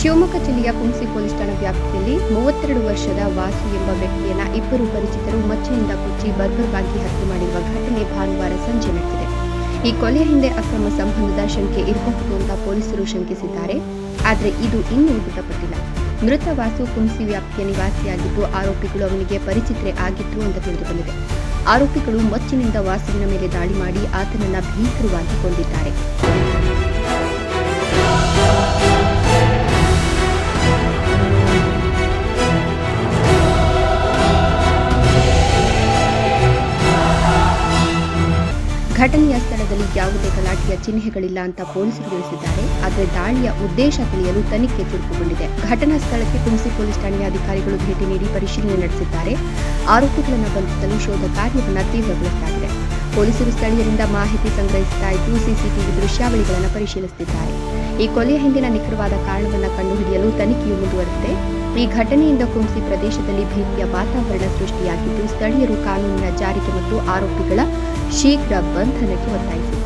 ಶಿವಮೊಗ್ಗ ಜಿಲ್ಲೆಯ ಕುಂಸಿ ಪೊಲೀಸ್ ಠಾಣಾ ವ್ಯಾಪ್ತಿಯಲ್ಲಿ ಮೂವತ್ತೆರಡು ವರ್ಷದ ವಾಸು ಎಂಬ ವ್ಯಕ್ತಿಯನ್ನ ಇಬ್ಬರು ಪರಿಚಿತರು ಮಚ್ಚಿನಿಂದ ಕುಚ್ಚಿ ಬರ್ಬರ್ವಾಗಿ ಹತ್ಯೆ ಮಾಡಿರುವ ಘಟನೆ ಭಾನುವಾರ ಸಂಜೆ ನಡೆದಿದೆ. ಈ ಕೊಲೆಯ ಹಿಂದೆ ಅಕ್ರಮ ಸಂಬಂಧದ ಶಂಕೆ ಇರಬಹುದು ಅಂತ ಪೊಲೀಸರು ಶಂಕಿಸಿದ್ದಾರೆ. ಆದರೆ ಇದು ಇನ್ನೂ ಮೃತಪಟ್ಟಿಲ್ಲ ಮೃತ ವಾಸು ಕುಂಸಿ ವ್ಯಾಪ್ತಿಯ ನಿವಾಸಿಯಾಗಿದ್ದು ಆರೋಪಿಗಳು ಅವನಿಗೆ ಪರಿಚಿತರೇ ಆಗಿತ್ತು ಅಂತ ತಿಳಿದುಬಂದಿದೆ. ಆರೋಪಿಗಳು ಮಚ್ಚಿನಿಂದ ವಾಸುವಿನ ಮೇಲೆ ದಾಳಿ ಮಾಡಿ ಆತನನ್ನ ಭೀಕರವಾಗಿ ಕೊಂದಿದ್ದಾರೆ. ಘಟನೆಯ ಸ್ಥಳದಲ್ಲಿ ಯಾವುದೇ ಗಲಾಟೆಯ ಚಿಹ್ನೆಗಳಿಲ್ಲ ಅಂತ ಪೊಲೀಸರು ತಿಳಿಸಿದ್ದಾರೆ. ಆದರೆ ದಾಳಿಯ ಉದ್ದೇಶ ತಿಳಿಯಲು ತನಿಖೆ ಚುರುಕುಗೊಂಡಿದೆ. ಘಟನಾ ಸ್ಥಳಕ್ಕೆ ಕುಂಸಿ ಪೊಲೀಸ್ ಠಾಣೆಯ ಅಧಿಕಾರಿಗಳು ಭೇಟಿ ನೀಡಿ ಪರಿಶೀಲನೆ ನಡೆಸಿದ್ದಾರೆ. ಆರೋಪಿಗಳನ್ನು ಬಂಧಿಸಲು ಶೋಧ ಕಾರ್ಯವನ್ನು ತೀವ್ರಗೊಳಿಸಲಾಗಿದೆ. ಪೊಲೀಸರು ಸ್ಥಳೀಯರಿಂದ ಮಾಹಿತಿ ಸಂಗ್ರಹಿಸುತ್ತಾ ಇದ್ದು, ಸಿಸಿಟಿವಿ ದೃಶ್ಯಾವಳಿಗಳನ್ನು ಪರಿಶೀಲಿಸುತ್ತಿದ್ದಾರೆ. ಈ ಕೊಲೆಯ ಹಿಂದಿನ ನಿಖರವಾದ ಕಾರಣವನ್ನು ಕಂಡುಹಿಡಿಯಲು ತನಿಖೆಯು ಮುಂದುವರೆದಿದೆ. ಈ ಘಟನೆಯಿಂದ ಕುಂಸಿ ಪ್ರದೇಶದಲ್ಲಿ ಭೀತಿಯ ವಾತಾವರಣ ಸೃಷ್ಟಿಯಾಗಿದ್ದು, ಸ್ಥಳೀಯರು ಕಾನೂನಿನ ಜಾರಿಗೆ ಮತ್ತು ಆರೋಪಿಗಳ ಶೀಘ್ರ ಬಂಧನಕ್ಕೆ ಒತ್ತಾಯಿಸಿದ್ದಾರೆ.